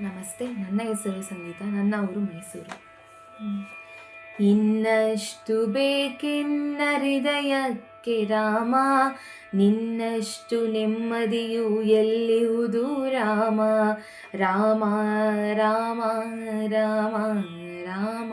ನಮಸ್ತೆ ನನ್ನ ಹೆಸರು ಸಂಗೀತ ನನ್ನ ಊರು ಮೈಸೂರು. ಇನ್ನಷ್ಟು ಬೇಕೆನ್ನ ಹೃದಯಕ್ಕೆ ರಾಮ ನಿನ್ನಷ್ಟು ನೆಮ್ಮದಿಯು ಎಲ್ಲಿಹುದು ರಾಮ? ರಾಮ ರಾಮ ರಾಮ ರಾಮ.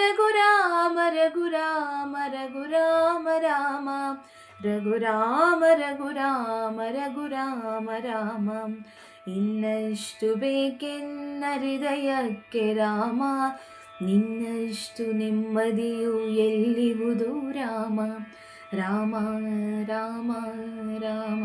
ರಘುರಾಮ ರಘುರಾಮ ರಘುರಾಮ ರಾಮ ರಘುರಾಮ ರಘುರಾಮ ರಘುರಾಮ ರಾಮ ಇನ್ನಷ್ಟು ಬೇಕೆನ್ನ ಹೃದಯಕ್ಕೆ ರಾಮ ನಿನ್ನಷ್ಟು ನೆಮ್ಮದಿಯು ಎಲ್ಲಿಹುದು ರಾಮ ರಾಮ ರಾಮ ರಾಮ ರಾಮ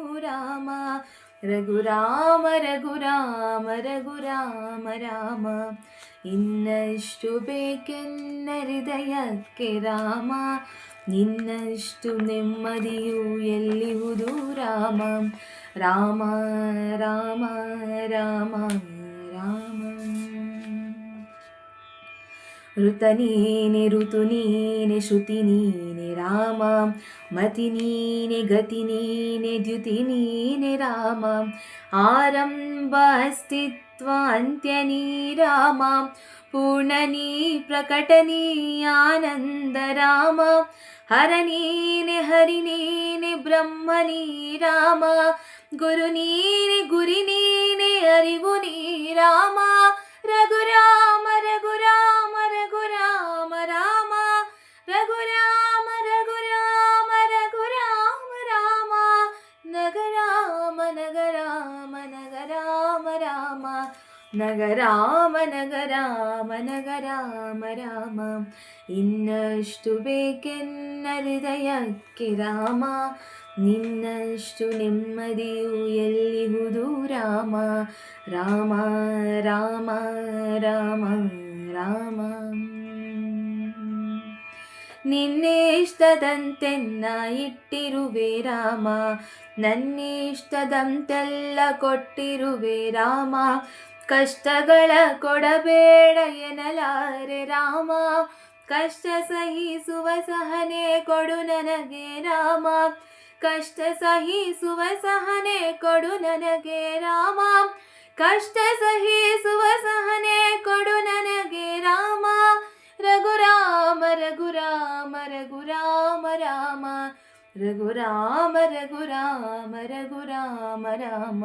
ಕೊಡು ರಾಮ, ರಘುರಾಮ ರಘುರಾಮ ರಘುರಾಮ ರಾಮ. ಇನ್ನಷ್ಟು ಬೇಕೆನ್ನ ಹೃದಯಕ್ಕೆ ರಾಮ? ನಿನ್ನಷ್ಟು ನೆಮ್ಮದಿಯು ಎಲ್ಲಿಹುದು ರಾಮ? ರಾಮ ರಾಮ ರಾಮ ರಾಮ. ಋತ ನೀನೆ, ಋತು ನೀನೆ, ಶ್ರುತಿ ನೀನೆ. రామ మతి నీనే గతి నీనే ద్యుతి నీనే రామ. ఆరంభ అస్తిత్వాంత్యనీ రామ పూర్ణనీ ప్రకటనీ ఆనంద రామ. హరనీనే హరినీనే బ్రహ్మనీ రామ గురునీనే గురినీనే అరివునీ రామా ನಗರಾಮ ನಗರಾಮ ನಗರಾಮ ರಾಮ. ಇನ್ನಷ್ಟು ಬೇಕೆನ್ನ ಹೃದಯಕ್ಕೆ ರಾಮ. ನಿನ್ನಷ್ಟು ನೆಮ್ಮದಿಯು ಎಲ್ಲಿಹುದು ರಾಮ? ರಾಮ ರಾಮ ರಾಮ ರಾಮ. ನಿನ್ನೇಷ್ಟದಂತೆನ್ನ ಇಟ್ಟಿರುವೆ ರಾಮ. ನನ್ನಿಷ್ಟದಂತೆಲ್ಲ ಕೊಟ್ಟಿರುವೆ ರಾಮ. ಕಷ್ಟಗಳ ಕೊಡಬೇಡ ಎನ್ನಲಾರೆ ರಾಮ. ಕಷ್ಟ ಸಹಿಸುವ ಸಹನೆ ಕೊಡು ನನಗೆ ರಾಮ. ಕಷ್ಟ ಸಹಿಸುವ ಸಹನೆ ಕೊಡು ನನಗೆ ರಾಮ. ಕಷ್ಟ ಸಹಿಸುವ ಸಹನೆ ಕೊಡು ನನಗೆ ರಾಮ. ರಘುರಾಮ ರಘುರಾಮ ರಘುರಾಮ, ರಾಮ. ರಘುರಾಮ ರಘುರಾಮ ರಘುರಾಮ, ರಾಮ.